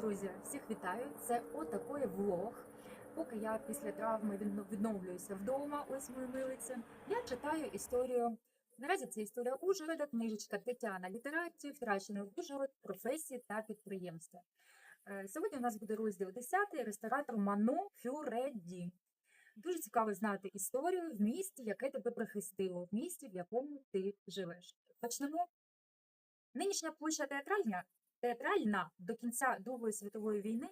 Друзі, всіх вітаю! Це отакий влог. Поки я після травми відновлююся вдома, ось мої милиці, я читаю історію. Наразі це історія Ужгорода, книжечка Тетяна літератів, втрачений Ужгород, професії та підприємства. Е, Сьогодні у нас буде розділ 10 ресторатор Мано Фюредді. Дуже цікаво знати історію в місті, яке тебе прихистило, в місті, в якому ти живеш. Почнемо. Нинішня площа театральня театральна до кінця Другої світової війни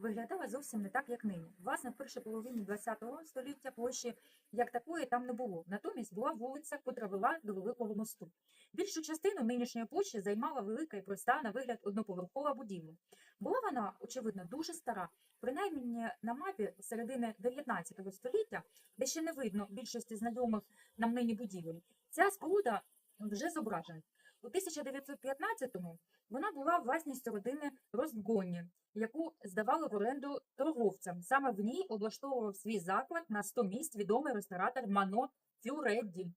виглядала зовсім не так, як нині. Власне, в першій половині ХХ століття площі як такої там не було. Натомість була вулиця, котра вела до Великого мосту. Більшу частину нинішньої площі займала велика і проста на вигляд одноповерхова будівля. Була вона, очевидно, дуже стара. Принаймні на мапі середини 19 століття, де ще не видно більшості знайомих нам нині будівель, ця споруда вже зображена. У 1915-му вона була власністю родини Ростгонні, яку здавали в оренду торговцям. Саме в ній облаштовував свій заклад на 100 місць відомий ресторатор Мано Фюредді.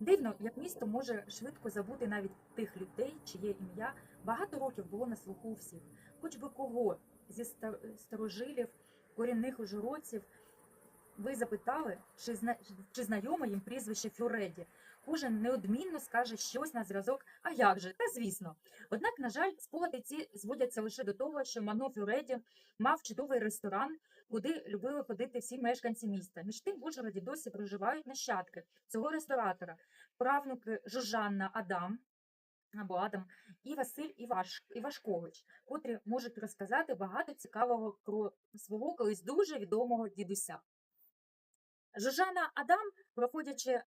Дивно, як місто може швидко забути навіть тих людей, чиє ім'я багато років було на слуху всіх, хоч би кого зі стар- старожилів, корінних ужгородців ви запитали, чи, зна... знайоме їм прізвище Фюреді. Кожен неодмінно скаже щось на зразок, а як же, та звісно. Однак, на жаль, спогади ці зводяться лише до того, що Мано Фюреді мав чудовий ресторан, куди любили ходити всі мешканці міста. Між тим в Ужгороді досі проживають нащадки цього ресторатора, правнуки Жужанна Адам. Або Адам і Василь Іваш, Івашкович, котрі можуть розказати багато цікавого про свого колись дуже відомого дідуся. Жужана Адам, проходячи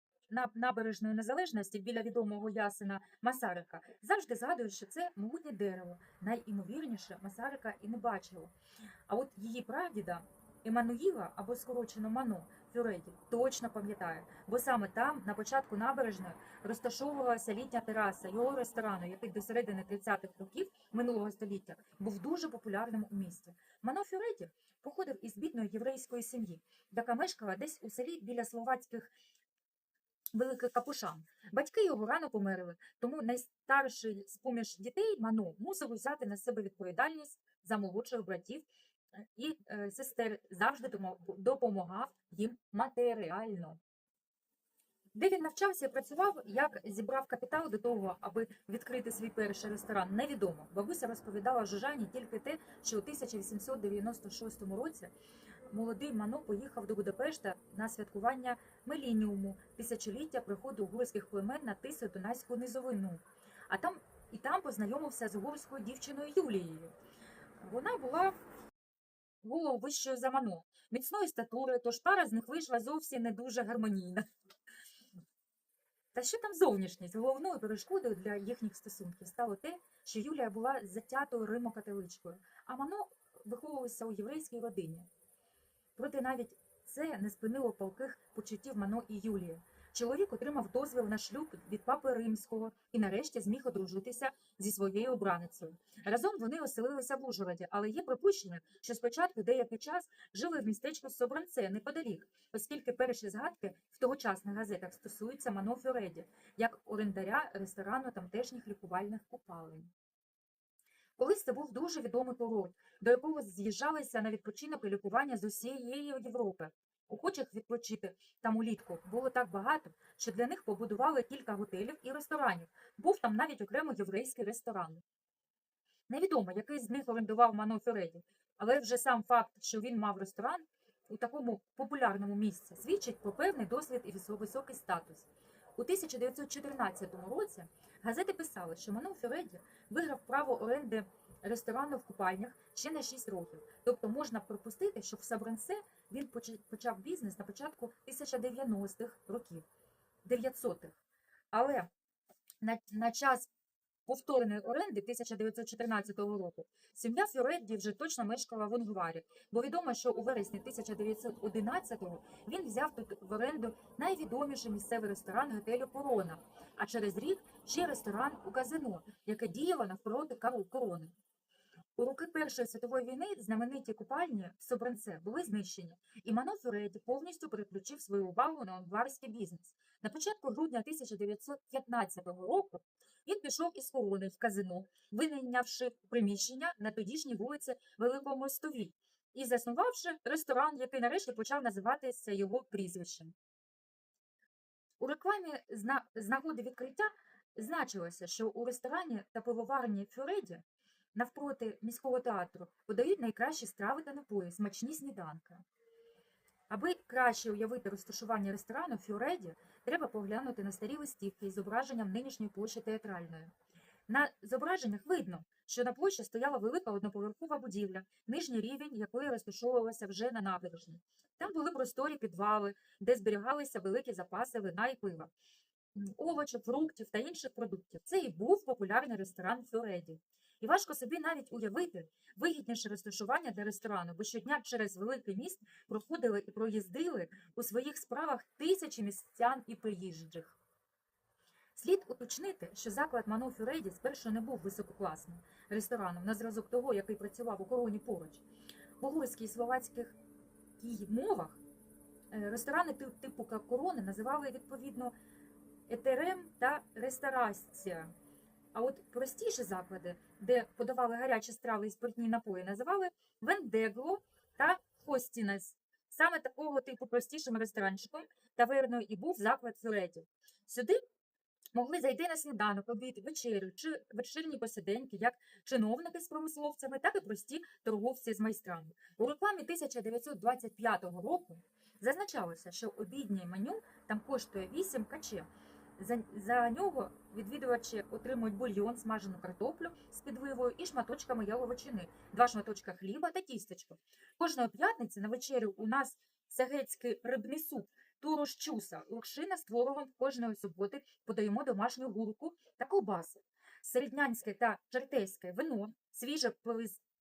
набережної незалежності біля відомого ясена Масарика, завжди згадує, що це могутнє дерево. Найімовірніше Масарика і не бачило. А от її прадіда Еммануїла, або скорочено Мано Фюреді, точно пам'ятає, бо саме там, на початку набережної, розташовувалася літня тераса його ресторану, який до середини 30-х років минулого століття був дуже популярним у місті. Мано Фюреді походив із бідної єврейської сім'ї, яка мешкала десь у селі біля словацьких великих капушан. Батьки його рано померли, тому найстарший з поміж дітей Мано мусив взяти на себе відповідальність за молодших братів е, і е, сестер завжди допомагав їм матеріально. Де він навчався і працював, як зібрав капітал до того, аби відкрити свій перший ресторан, невідомо. Бабуся розповідала Жужані тільки те, що у 1896 році молодий Мано поїхав до Будапешта на святкування Мелініуму, тисячоліття приходу угорських племен на Тису Дунайську низовину. А там і там познайомився з угорською дівчиною Юлією. Вона була голову вищою за Мано, міцної статури, тож пара з них вийшла зовсім не дуже гармонійна. Та що там зовнішність? Головною перешкодою для їхніх стосунків стало те, що Юлія була затятою римокатоличкою, а Мано виховувався у єврейській родині. Проте навіть це не спинило палких почуттів Мано і Юлії. Чоловік отримав дозвіл на шлюб від папи римського і нарешті зміг одружитися зі своєю обраницею. Разом вони оселилися в Ужгороді, але є припущення, що спочатку деякий час жили в містечку Собранце неподалік, оскільки перші згадки в тогочасних газетах стосуються Мано Фюреді, як орендаря ресторану тамтешніх лікувальних купалень. Колись це був дуже відомий курорт, до якого з'їжджалися на відпочинок і лікування з усієї Європи. Охочих відпочити там улітку було так багато, що для них побудували кілька готелів і ресторанів. Був там навіть окремо єврейський ресторан. Невідомо, який з них орендував Мано Фереді, але вже сам факт, що він мав ресторан у такому популярному місці, свідчить про певний досвід і високий статус. У 1914 році газети писали, що Мано Фереді виграв право оренди ресторану в купальнях ще на 6 років. Тобто можна припустити, що в Сабрансе він поч- почав бізнес на початку 1990-х років, 900-х. Але на, на час повтореної оренди 1914 року сім'я Фьоредді вже точно мешкала в Унгварі, бо відомо, що у вересні 1911-го він взяв тут в оренду найвідоміший місцевий ресторан готелю Корона, а через рік ще ресторан у казино, яке діяло навпроти корони. У роки Першої світової війни знамениті купальні в Собранце були знищені, і Мано Фюреді повністю переключив свою увагу на унгварський бізнес. На початку грудня 1915 року він пішов із корони в казино, винайнявши приміщення на тодішній вулиці Великому Мостовій і заснувавши ресторан, який нарешті почав називатися його прізвищем. У рекламі з нагоди відкриття значилося, що у ресторані та пивоварні Фюреді навпроти міського театру подають найкращі страви та напої, смачні сніданки. Аби краще уявити розташування ресторану Фюреді, треба поглянути на старі листівки із зображенням нинішньої площі театральної. На зображеннях видно, що на площі стояла велика одноповерхова будівля, нижній рівень якої розташовувався вже на набережні. Там були просторі підвали, де зберігалися великі запаси вина і пива, овочів, фруктів та інших продуктів. Це і був популярний ресторан Фюреді. І важко собі навіть уявити вигідніше розташування для ресторану, бо щодня через великий міст проходили і проїздили у своїх справах тисячі містян і приїжджих. Слід уточнити, що заклад Мано Фюреді спершу не був висококласним рестораном на зразок того, який працював у короні поруч. В угорській і словацьких мовах е, ресторани типу корони називали відповідно етерем та ресторація. А от простіші заклади, де подавали гарячі страви і спиртні напої, називали вендегло та хостінес. Саме такого типу простішим ресторанчиком таверною і був заклад Фюреді. Сюди могли зайти на сніданок, обід, вечерю чи вечірні посиденьки, як чиновники з промисловцями, так і прості торговці з майстрами. У рекламі 1925 року зазначалося, що обіднє меню там коштує 8 каче. За, за нього відвідувачі отримують бульйон, смажену картоплю з підливою і шматочками яловичини, два шматочка хліба та тістечко. Кожної п'ятниці на вечерю у нас сагецький рибний суп, туру з чуса, локшина з творогом кожної суботи подаємо домашню гурку та ковбаси, середнянське та чертейське вино, свіже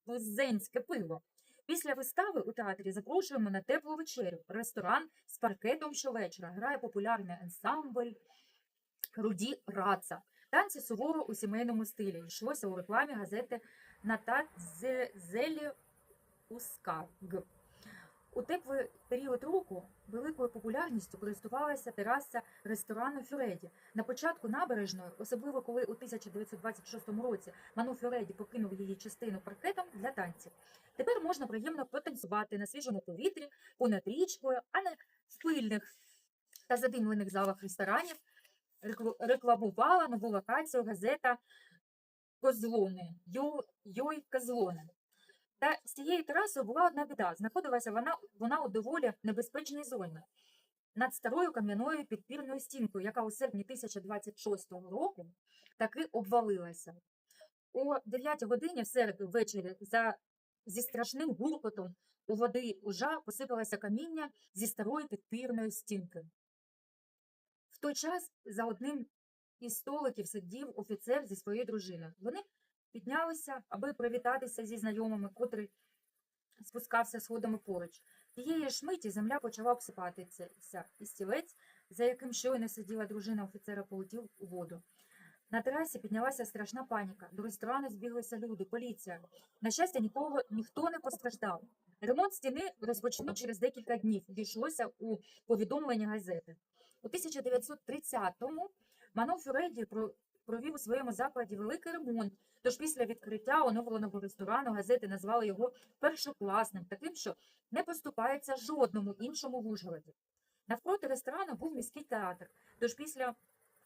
плизенське пиво. Після вистави у театрі запрошуємо на теплу вечерю. Ресторан з паркетом щовечора грає популярний ансамбль Руді Раца. Танці суворо у сімейному стилі. Йшлося у рекламі газети Натат Зелі Ускаг. У теплий період року великою популярністю користувалася тераса ресторану Фюреді. На початку набережної, особливо коли у 1926 році Ману Фюреді покинув її частину паркетом для танців. Тепер можна приємно потанцювати на свіжому повітрі, понад річкою, а не в пильних та задимлених залах ресторанів. Рекл- Рекламувала нову локацію газета Козлони. Йой Козлони. Та з цією терасою була одна біда. Знаходилася вона, вона у доволі небезпечній зоні над старою кам'яною підпірною стінкою, яка у серпні 1026 року таки обвалилася. О 9 годині в середу ввечері за, зі страшним гуркотом у води ужа посипалося каміння зі старої підпірної стінки. В той час за одним із столиків сидів офіцер зі своєю дружиною. Вони піднялися, аби привітатися зі знайомими, котрий спускався сходами поруч. Тієї ж миті земля почала обсипатися, і стілець, за яким щойно сиділа дружина офіцера, полетів у воду. На терасі піднялася страшна паніка. До ресторану збіглися люди, поліція. На щастя, нікого ніхто не постраждав. Ремонт стіни розпочнуть через декілька днів. Дійшлося у повідомленні газети. У 1930-му Мано Фюреді провів у своєму закладі великий ремонт. Тож після відкриття оновленого ресторану газети назвали його першокласним, таким, що не поступається жодному іншому в Ужгороді. Навпроти ресторану був міський театр. Тож після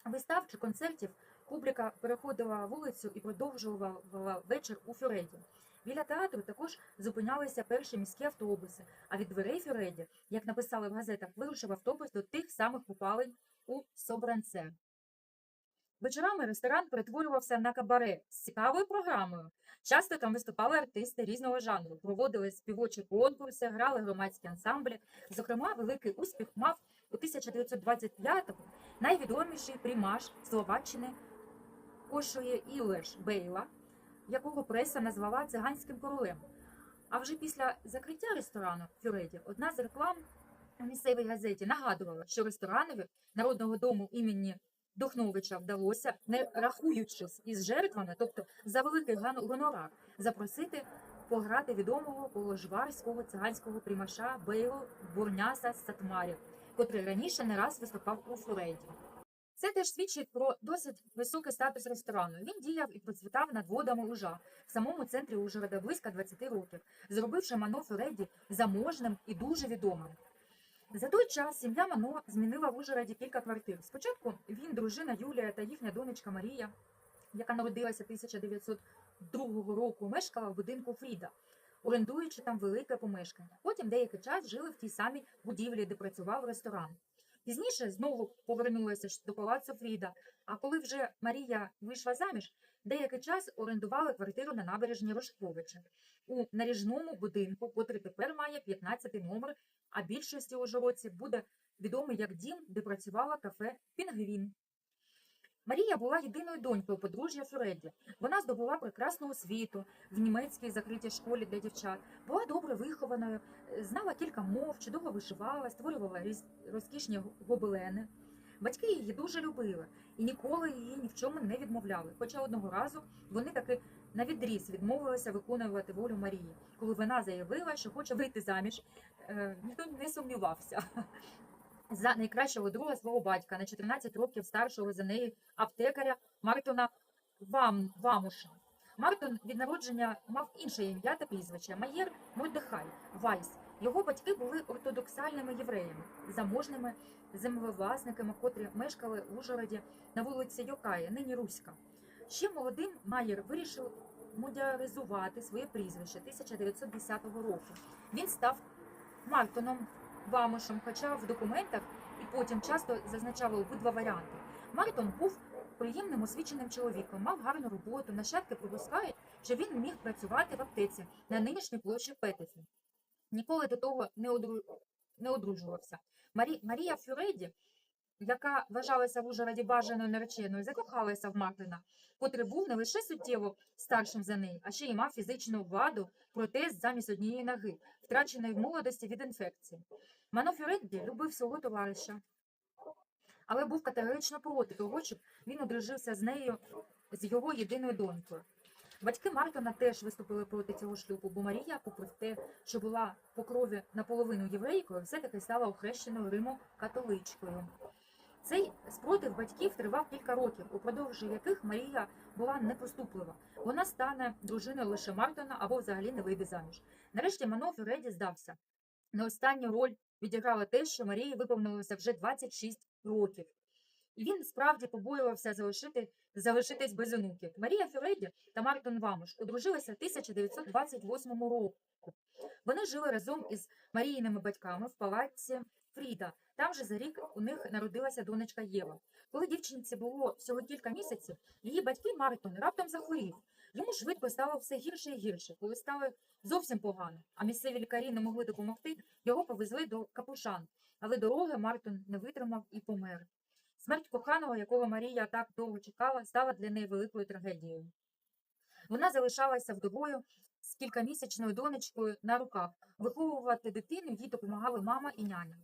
вистав чи концертів публіка переходила вулицю і продовжувала вечір у Фюреді. Біля театру також зупинялися перші міські автобуси, а від дверей Фюреді, як написали в газетах, вирушив автобус до тих самих купалень у Собранце. Вечорами ресторан перетворювався на кабаре з цікавою програмою. Часто там виступали артисти різного жанру, проводили співочі конкурси, грали громадські ансамблі. Зокрема, великий успіх мав у 1925-му найвідоміший примаш Словаччини Кошує Ілеш Бейла, якого преса назвала циганським королем. А вже після закриття ресторану Фюреді одна з реклам у місцевій газеті нагадувала, що ресторанові народного дому імені Духновича вдалося, не рахуючись із жертвами, тобто за великий гонорар, запросити пограти відомого положварського циганського примаша Бейло Бурняса Сатмарів, котрий раніше не раз виступав у Флореді. Це теж свідчить про досить високий статус ресторану. Він діяв і процвітав над водами Ужа в самому центрі Ужгорода близько 20 років, зробивши Мано Фереді заможним і дуже відомим. За той час сім'я Мано змінила в Ужгороді кілька квартир. Спочатку він, дружина Юлія та їхня донечка Марія, яка народилася 1902 року, мешкала в будинку Фріда, орендуючи там велике помешкання. Потім деякий час жили в тій самій будівлі, де працював ресторан. Пізніше знову повернулася до палацу Фріда. А коли вже Марія вийшла заміж, деякий час орендували квартиру на набережні Рожковича у наріжному будинку, котрий тепер має 15 номер, а більшості ужгородців буде відомий як дім, де працювала кафе Пінгвін. Марія була єдиною донькою подружжя Фредді. Вона здобула прекрасну освіту в німецькій закритій школі для дівчат, була добре вихованою, знала кілька мов, чудово вишивала, створювала розкішні гобелени. Батьки її дуже любили і ніколи її ні в чому не відмовляли. Хоча одного разу вони таки на відріз відмовилися виконувати волю Марії, коли вона заявила, що хоче вийти заміж. Е, Ніхто не сумнівався. За найкращого друга свого батька на 14 років старшого за неї аптекаря Мартона Вам, Вамуша. Мартон від народження мав інше ім'я та прізвище Маєр Мордехай Вайс. Його батьки були ортодоксальними євреями, заможними землевласниками, котрі мешкали в Ужгороді на вулиці Йокая, нині Руська. Ще молодим Маєр вирішив модернізувати своє прізвище 1910 року. Він став Мартоном Вамушем, хоча в документах і потім часто зазначали обидва варіанти. Мартон був приємним освіченим чоловіком, мав гарну роботу. Нащадки припускають, що він міг працювати в аптеці на нинішній площі Петефі. Ніколи до того не, одру... не одружувався. Марі... Марія Фюреді, яка вважалася в Ужгороді бажаною нареченою, закохалася в Мартина, котрий був не лише суттєво старшим за неї, а ще й мав фізичну ваду, протез замість однієї ноги, втраченої в молодості від інфекції. Манофюредді любив свого товариша, але був категорично проти того, щоб він одружився з нею, з його єдиною донькою. Батьки Мартона теж виступили проти цього шлюбу, бо Марія, попри те, що була по крові наполовину єврейкою, все-таки стала охрещеною Римом католичкою. Цей спротив батьків тривав кілька років, упродовж яких Марія була непоступлива. Вона стане дружиною лише Мартона або взагалі не вийде заміж. Нарешті Мано Фюреді здався. На останню роль відіграла те, що Марії виповнилося вже 26 років. І він справді побоювався залишити, залишитись без онуків. Марія Фюреді та Мартон Вамуш одружилися в 1928 року. Вони жили разом із Маріїними батьками в палаці Фріда. Там же за рік у них народилася донечка Єва. Коли дівчинці було всього кілька місяців, її батьки Мартон раптом захворів. Йому швидко стало все гірше і гірше, коли стало зовсім погано, а місцеві лікарі не могли допомогти, його повезли до Капушан. Але дороги Мартон не витримав і помер. Смерть коханого, якого Марія так довго чекала, стала для неї великою трагедією. Вона залишалася вдовою з кількамісячною донечкою на руках. Виховувати дитину їй допомагали мама і няня.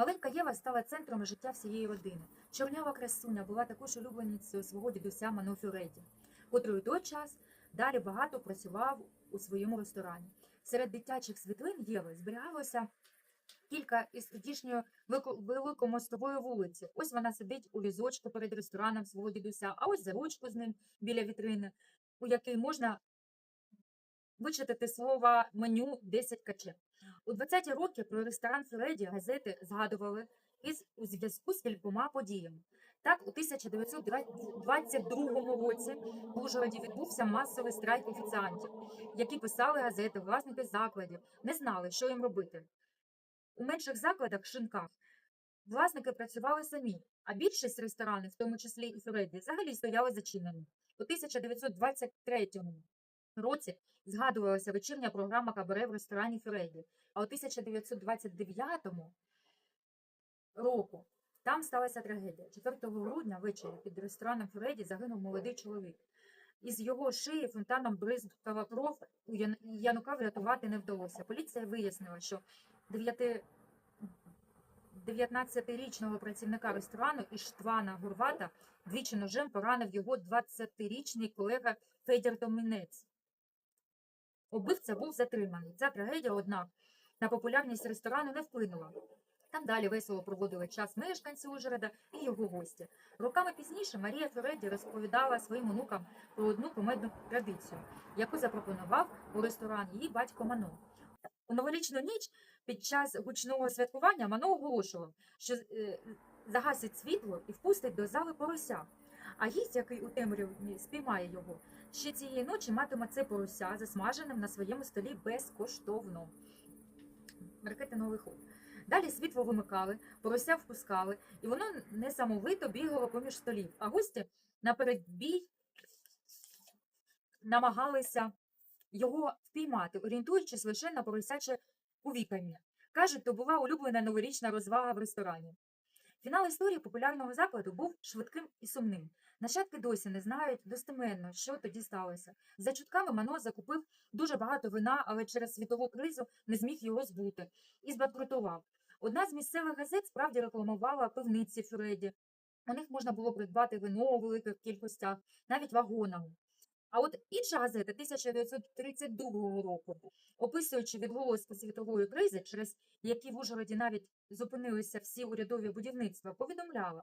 Маленька Єва стала центром життя всієї родини. Чорнява красуня була також улюбленицею свого дідуся Мано Фюреді, котрий у той час далі багато працював у своєму ресторані. Серед дитячих світлин Єви зберігалося кілька із тодішньої великомостової вулиці. Ось вона сидить у візочку перед рестораном свого дідуся, а ось за ручку з ним біля вітрини, у якій можна вичитати слово меню 10 каче. У 20-ті роки про ресторан Філеді газети згадували із у зв'язку з кількома подіями. Так, у 1922 році в Ужгороді відбувся масовий страйк офіціантів, які писали газети, власники закладів, не знали, що їм робити. У менших закладах, шинках, власники працювали самі, а більшість ресторанів, в тому числі і Філеді, взагалі стояли зачинені. У 1923 році згадувалася вечірня програма кабаре в ресторані Фюреді, а у 1929 року там сталася трагедія. 4 грудня ввечері під рестораном Фюреді загинув молодий чоловік. Із його шиї фонтаном бризкала кров, у Янука врятувати не вдалося. Поліція вияснила, що 9 19-річного працівника ресторану Іштвана Гурвата двічі ножем поранив його 20-річний колега Федір Домінець. Убивця був затриманий. Ця трагедія, однак, на популярність ресторану не вплинула. Там далі весело проводили час мешканці Ужгорода і його гості. Роками пізніше Марія Фереді розповідала своїм онукам про одну кумедну традицію, яку запропонував у ресторан її батько Мано. У новорічну ніч під час гучного святкування Мано оголошував, що е, загасить світло і впустить до зали порося. А гість, який у темряві спіймає його, ще цієї ночі матиме це порося засмаженим на своєму столі безкоштовно. Маркетинговий ход. Далі світло вимикали, порося впускали, і воно несамовито бігало поміж столів. А гості напередбій намагалися його впіймати, орієнтуючись лише на поросяче увікання. Кажуть, то була улюблена новорічна розвага в ресторані. Фінал історії популярного закладу був швидким і сумним. Нащадки досі не знають достеменно, що тоді сталося. За чутками Мано закупив дуже багато вина, але через світову кризу не зміг його збути і збанкрутував. Одна з місцевих газет справді рекламувала пивниці Фюреді. У них можна було придбати вино у великих кількостях, навіть вагонами. А от інша газета 1932 року, описуючи відголоски світової кризи, через які в Ужгороді навіть зупинилися всі урядові будівництва, повідомляла,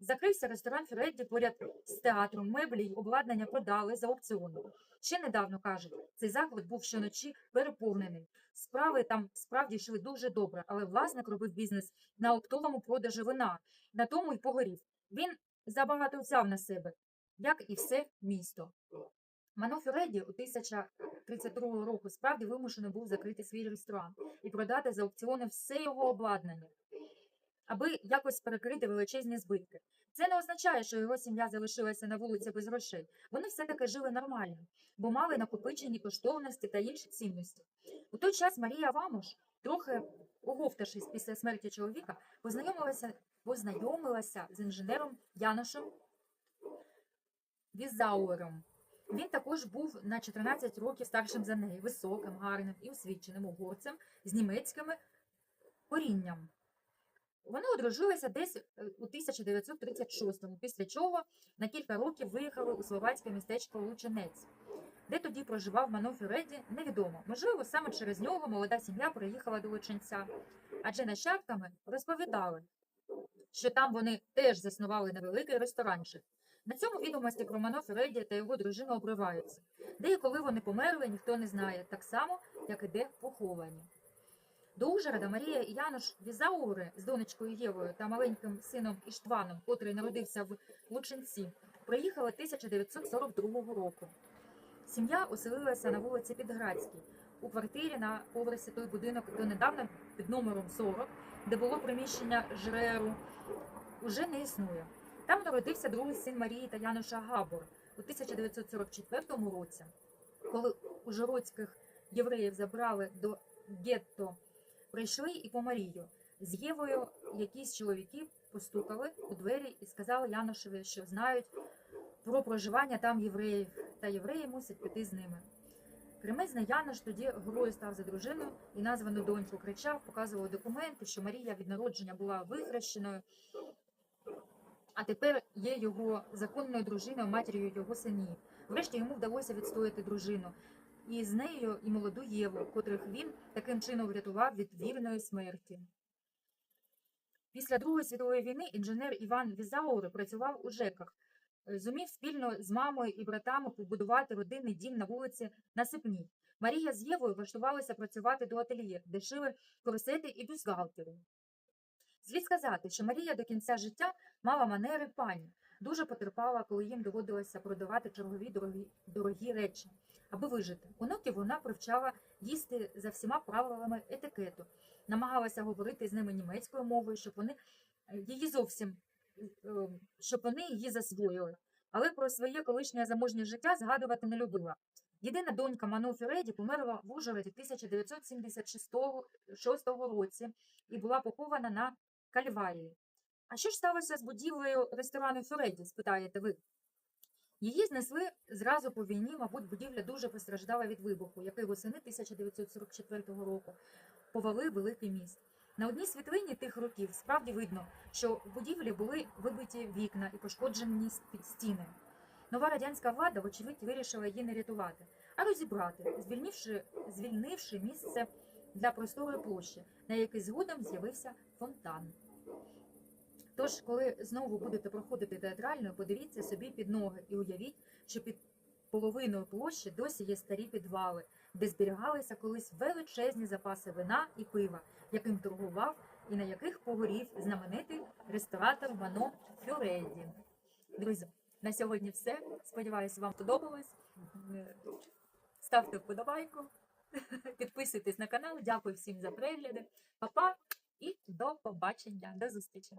закрився ресторан Фюредді поряд з театром, меблі й обладнання продали за аукціоном. Ще недавно кажуть, цей заклад був щоночі переповнений. Справи там справді йшли дуже добре, але власник робив бізнес на оптовому продажі вина, на тому й погорів. Він забагато взяв на себе, як і все місто. Мано Фюредді у 1032 року справді вимушений був закрити свій ресторан і продати за аукціони все його обладнання, аби якось перекрити величезні збитки. Це не означає, що його сім'я залишилася на вулиці без грошей. Вони все-таки жили нормально, бо мали накопичені коштовності та інші цінності. У той час Марія Вамуш, трохи оговтавшись після смерті чоловіка, познайомилася, познайомилася з інженером Яношем Візауером. Він також був на 14 років старшим за неї, високим, гарним і освіченим угорцем з німецькими корінням. Вони одружилися десь е, у 1936-му, після чого на кілька років виїхали у словацьке містечко Лучинець, де тоді проживав Мано Фюреді, невідомо. Можливо, саме через нього молода сім'я приїхала до Лучинця, адже нащадками розповідали, що там вони теж заснували невеликий ресторанчик. На цьому відомості про Фереді та його дружину обриваються. Де і коли вони померли, ніхто не знає, так само, як і де поховані. До Ужгорода Марія і Януш Візаури з донечкою Євою та маленьким сином Іштваном, котрий народився в Лучинці, приїхали 1942 року. Сім'я оселилася на вулиці Підградській, у квартирі на поверсі той будинок донедавна під номером 40, де було приміщення ЖРЕРу, уже не існує. Там народився другий син Марії та Януша Габор у 1944 році, коли ужгородських євреїв забрали до гетто, прийшли і по Марію. З Євою якісь чоловіки постукали у двері і сказали Янушеві, що знають про проживання там євреїв, та євреї мусять піти з ними. Кремезний Янош тоді горою став за дружиною і названу доньку кричав, показував документи, що Марія від народження була вихрещеною, а тепер є його законною дружиною, матір'ю його синів. Врешті йому вдалося відстояти дружину. І з нею і молоду Єву, котрих він таким чином врятував від вірної смерті. Після Другої світової війни інженер Іван Візаур працював у ЖЕКах, зумів спільно з мамою і братами побудувати родинний дім на вулиці Насипній. Марія з Євою влаштувалися працювати до ательє, де шили корсети і бюстгальтери. Слід сказати, що Марія до кінця життя мала манери пані, дуже потерпала, коли їм доводилося продавати чергові дорогі, дорогі речі, аби вижити. Онуків вона привчала їсти за всіма правилами етикету, намагалася говорити з ними німецькою мовою, щоб вони е, її зовсім е, щоб вони її засвоїли. Але про своє колишнє заможнє життя згадувати не любила. Єдина донька Ману Фюреді померла в Ужгороді 1976 році і була похована на Кальварії. А що ж сталося з будівлею ресторану Фюреді, спитаєте ви? Її знесли зразу по війні, мабуть, будівля дуже постраждала від вибуху, який восени 1944 року повалив великий міст. На одній світлині тих років справді видно, що в будівлі були вибиті вікна і пошкоджені під стіни. Нова радянська влада, вочевидь, вирішила її не рятувати, а розібрати, звільнивши, звільнивши місце для просторої площі, на якій згодом з'явився фонтан. Тож, коли знову будете проходити театральною, подивіться собі під ноги і уявіть, що під половиною площі досі є старі підвали, де зберігалися колись величезні запаси вина і пива, яким торгував і на яких погорів знаменитий ресторатор Мано Фюреді. Друзі, на сьогодні все. Сподіваюся, вам сподобалось. Е, Ставте вподобайку, підписуйтесь на канал. Дякую всім за перегляди. Па-па і до побачення. До зустрічі!